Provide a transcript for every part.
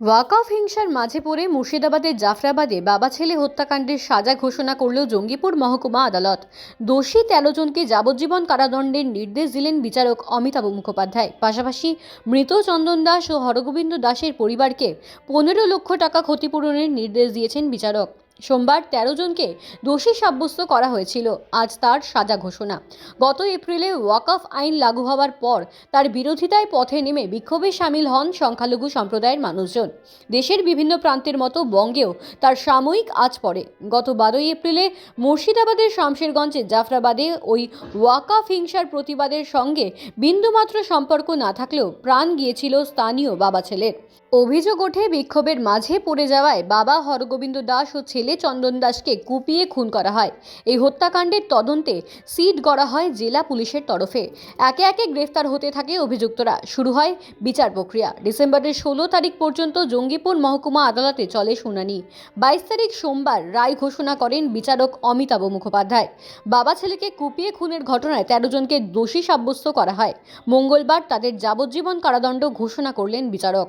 ওয়াকফ হিংসার মাঝে পড়ে মুর্শিদাবাদের জাফরাবাদে বাবা ছেলে হত্যাকাণ্ডের সাজা ঘোষণা করল জঙ্গিপুর মহকুমা আদালত। দোষী তেরো জনকে যাবজ্জীবন কারাদণ্ডের নির্দেশ দিলেন বিচারক অমিতাভ মুখোপাধ্যায়। পাশাপাশি মৃত চন্দন দাস ও হরগোবিন্দ দাসের পরিবারকে পনেরো লক্ষ টাকা ক্ষতিপূরণের নির্দেশ দিয়েছেন বিচারক। সোমবার তেরো জনকে দোষী সাব্যস্ত করা হয়েছিল। আজ তার সাজা ঘোষণা। গত এপ্রিলে ওয়াকফ আইন লাগু হওয়ার পর তার বিরোধিতায় পথে নেমে বিক্ষোভে সামিল হন সংখ্যালঘু সম্প্রদায়ের মানুষজন। দেশের বিভিন্ন প্রান্তের মতো বঙ্গেও তার সাময়িক আজ পড়ে। গত বারোই এপ্রিলে মুর্শিদাবাদের শামশেরগঞ্জে জাফরাবাদে ওই ওয়াকাফ হিংসার প্রতিবাদের সঙ্গে বিন্দুমাত্র সম্পর্ক না থাকলেও প্রাণ গিয়েছিল স্থানীয় বাবা ছেলের অভিযোগ ওঠে বিক্ষোভের মাঝে পড়ে যাওয়ায় বাবা হরগোবিন্দ দাস ও ছেলে চন্দন দাসকে কুপিয়ে খুন করা হয়। এই হত্যাকাণ্ডের তদন্তে সিট গড়া হয় জেলা পুলিশের তরফে। একে একে গ্রেফতার হতে থাকে অভিযুক্তরা। শুরু হয় বিচার প্রক্রিয়া। ডিসেম্বরের ষোলো তারিখ পর্যন্ত জঙ্গিপুর মহকুমা আদালতে চলে শুনানি। বাইশ তারিখ সোমবার রায় ঘোষণা করেন বিচারক অমিতাভ মুখোপাধ্যায়। বাবা ছেলেকে কুপিয়ে খুনের ঘটনায় তেরো জনকে দোষী সাব্যস্ত করা হয়। মঙ্গলবার তাদের যাবজ্জীবন কারাদণ্ড ঘোষণা করলেন বিচারক।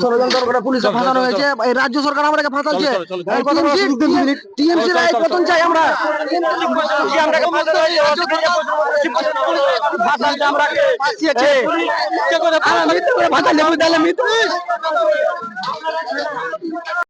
ষড়যন্ত্র করে পুলিশে ফাঁসানো হয়েছে এই রাজ্য সরকার আমাদেরকে ফাঁসাচ্ছে টিএমসি রায় পতন চাই আমরা ফাঁসাচ্ছে